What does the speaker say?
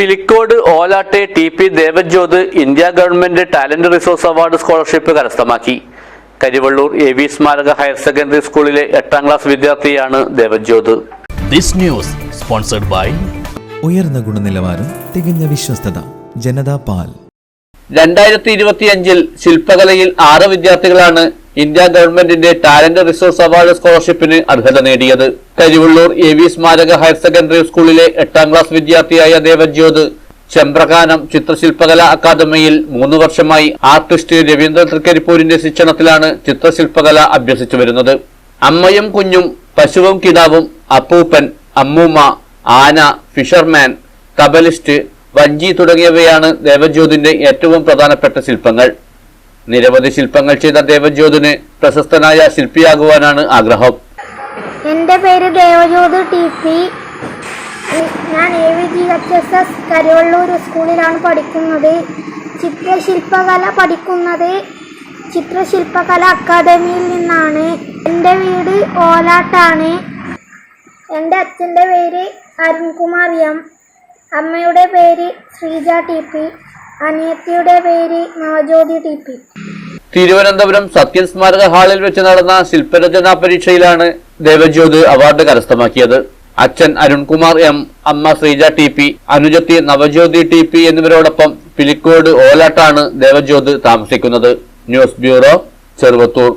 Pilicode ഓലാട്ടെ T P Devajyoth India government talent resource award scholarship കരസ്ഥമാക്കി. Karivellur A V സ്മാരക higher secondary സ്കൂളിലെ എട്ടാം class വിദ്യാർത്ഥിയാണ് Devajyoth. This news sponsored by ഉയർന്ന ഗുണനിലവാരം തികഞ്ഞ വിശ്വസ്തത ജനതാ പാൽ. രണ്ടായിരത്തി ഇരുപത്തിയഞ്ചിൽ ശില്പകലയിൽ ആറ് വിദ്യാർത്ഥികളാണ് ഇന്ത്യ ഗവൺമെന്റിന്റെ ടാലന്റ് റിസോഴ്സ് അവാർഡ് സ്കോളർഷിപ്പിന് അർഹത നേടിയത് കരിവള്ളൂർ എ വി സ്മാരക ഹയർ സെക്കൻഡറി സ്കൂളിലെ എട്ടാം ക്ലാസ് വിദ്യാർത്ഥിയായ ദേവജ്യോത്. ചെമ്പ്രകാനം ചിത്രശില്പകല അക്കാദമിയിൽ മൂന്ന് വർഷമായി ആർട്ടിസ്റ്റ് രവീന്ദ്ര തൃക്കരിപ്പൂരിന്റെ ശിക്ഷണത്തിലാണ് ചിത്രശില്പകല അഭ്യസിച്ചു വരുന്നത്. അമ്മയും കുഞ്ഞും പശുവും കിടാവും അപ്പൂപ്പൻ അമ്മൂമ്മ ആന ഫിഷർമാൻ കബലിസ്റ്റ് വഞ്ചി തുടങ്ങിയവയാണ് ദേവജ്യോതിന്റെ ഏറ്റവും പ്രധാനപ്പെട്ട ശില്പങ്ങൾ. നിരവധി ശില്പങ്ങൾ ചെയ്ത ദേവജ്യോതിന് പ്രശസ്തനായ ശില്പിയാകുവാനാണ് ആഗ്രഹം. എന്റെ പേര് ദേവജ്യോത് ടി പി. ഞാൻ A V G H S S Karuvallur സ്കൂളിലാണ് പഠിക്കുന്നത്. ചിത്രശില്പകല പഠിക്കുന്നത് ചിത്രശില്പകല അക്കാദമിയിൽ നിന്നാണ്. എന്റെ വീട് ഓലാട്ടാണ്. എന്റെ അച്ഛന്റെ പേര് അരുൺകുമാർ എം. അമ്മയുടെ പേര് ശ്രീജ ടി പി. അനിയത്തിയുടെ പേര് നവജ്യോതി ടി പി. തിരുവനന്തപുരം സത്യൻ സ്മാരക ഹാളിൽ വെച്ച് നടന്ന ശില്പരചനാ പരീക്ഷയിലാണ് ദേവജ്യോത് അവാർഡ് കരസ്ഥമാക്കിയത്. അച്ഛൻ അരുൺകുമാർ എം അമ്മ ശ്രീജ ടി പി അനുജത്തി നവജ്യോതി ടി പി എന്നിവരോടൊപ്പം പിലിക്കോട് ഓലാട്ടാണ് ദേവജ്യോത് താമസിക്കുന്നത്. News bureau Cheruvathur.